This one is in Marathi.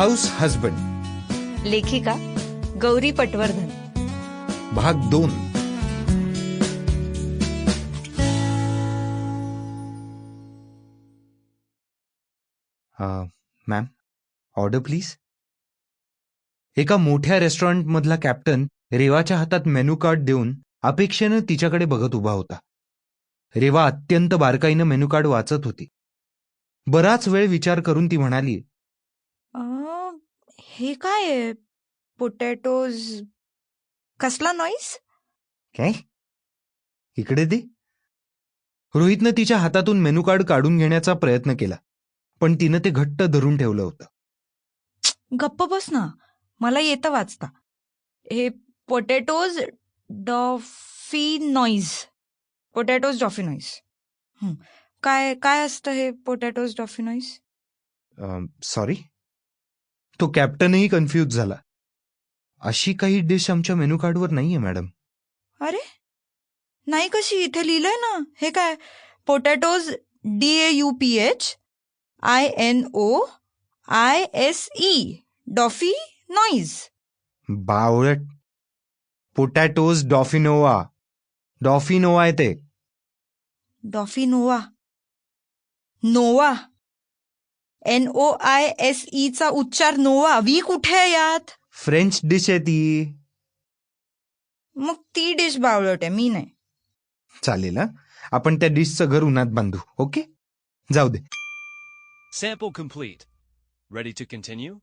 House husband. लेखिका गौरी पटवर्धन. भाग दोन. Ma'am order please. एका मोठ्या रेस्टॉरंट मधला कॅप्टन रेवाच्या हातात मेनू कार्ड देऊन अपेक्षेनं तिच्याकडे बघत उभा होता. रेवा अत्यंत बारकाईनं मेनू कार्ड वाचत होती. बराच वेळ विचार करून ती म्हणाली हे काय आहे? पोटॅटोज कसला नॉईस काय? इकडे दे. रोहितनं तिच्या हातातून मेनू कार्ड काढून घेण्याचा प्रयत्न केला पण तिनं ते घट्ट धरून ठेवलं होतं. गप्प बस ना. मला येतं वाचता. हे potatoes dauphinoise potatoes dauphinoise. काय काय असतं हे पोटॅटोज डॉफी नॉईज सॉरी तो कॅप्टनही कन्फ्यूज झाला. अशी काही डिश आमच्या मेनू कार्डवर नाहीये मॅडम अरे? नाही कशी? इथे लिहिलंय ना. हे काय? Potatoes D A U P H I N O I S E dauphinoise बावळट. Potatoes डॉफिनोवा डॉफिनोवा आहे ते. डॉफी नोवा Nova N O I S E चा उच्चार नोवा. वी कुठे आहे यात? फ्रेंच डिश आहे ती. मग ती डिश बावळट आहे मी नाही. चालेल हा. आपण त्या डिशचं घर उन्हात बांधू ओके? जाऊ दे. Sample complete. Ready to continue?